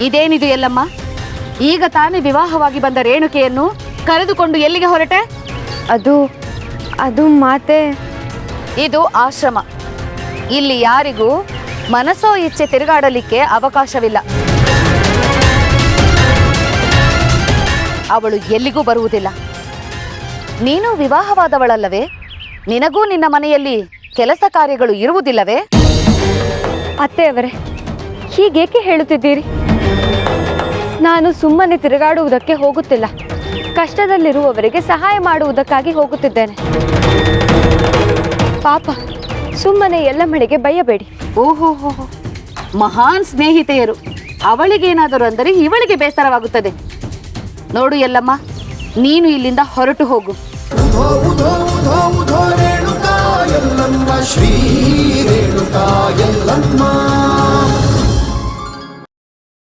ಇದೇನಿದು ಎಲ್ಲಮ್ಮ? ಈಗ ತಾನೇ ವಿವಾಹವಾಗಿ ಬಂದ ರೇಣುಕೆಯನ್ನು ಕರೆದುಕೊಂಡು ಎಲ್ಲಿಗೆ ಹೊರಟೆ? ಅದು ಅದು ಮಾತೆ. ಇದು ಆಶ್ರಮ. ಇಲ್ಲಿ ಯಾರಿಗೂ ಮನಸ್ಸೋ ಇಚ್ಛೆ ತಿರುಗಾಡಲಿಕ್ಕೆ ಅವಕಾಶವಿಲ್ಲ. ಅವಳು ಎಲ್ಲಿಗೂ ಬರುವುದಿಲ್ಲ. ನೀನು ವಿವಾಹವಾದವಳಲ್ಲವೇ? ನಿನಗೂ ನಿನ್ನ ಮನೆಯಲ್ಲಿ ಕೆಲಸ ಕಾರ್ಯಗಳು ಇರುವುದಿಲ್ಲವೇ? ಅತ್ತೆಯವರೇ ಹೀಗೇಕೆ ಹೇಳುತ್ತಿದ್ದೀರಿ? ನಾನು ಸುಮ್ಮನೆ ತಿರುಗಾಡುವುದಕ್ಕೆ ಹೋಗುತ್ತಿಲ್ಲ. ಕಷ್ಟದಲ್ಲಿರುವವರಿಗೆ ಸಹಾಯ ಮಾಡುವುದಕ್ಕಾಗಿ ಹೋಗುತ್ತಿದ್ದೇನೆ. ಪಾಪ ಸುಮ್ಮನೆ ಎಲ್ಲ ಮಳೆಗೆ ಬಯ್ಯಬೇಡಿ ಓಹೋ ಮಹಾನ್ ಸ್ನೇಹಿತೆಯರು. ಅವಳಿಗೇನಾದರೂ ಅಂದರೆ ಇವಳಿಗೆ ಬೇಸರವಾಗುತ್ತದೆ. ನೋಡು ಎಲ್ಲಮ್ಮ ನೀನು ಇಲ್ಲಿಂದ ಹೊರಟು ಹೋಗು. ಶ್ರೀ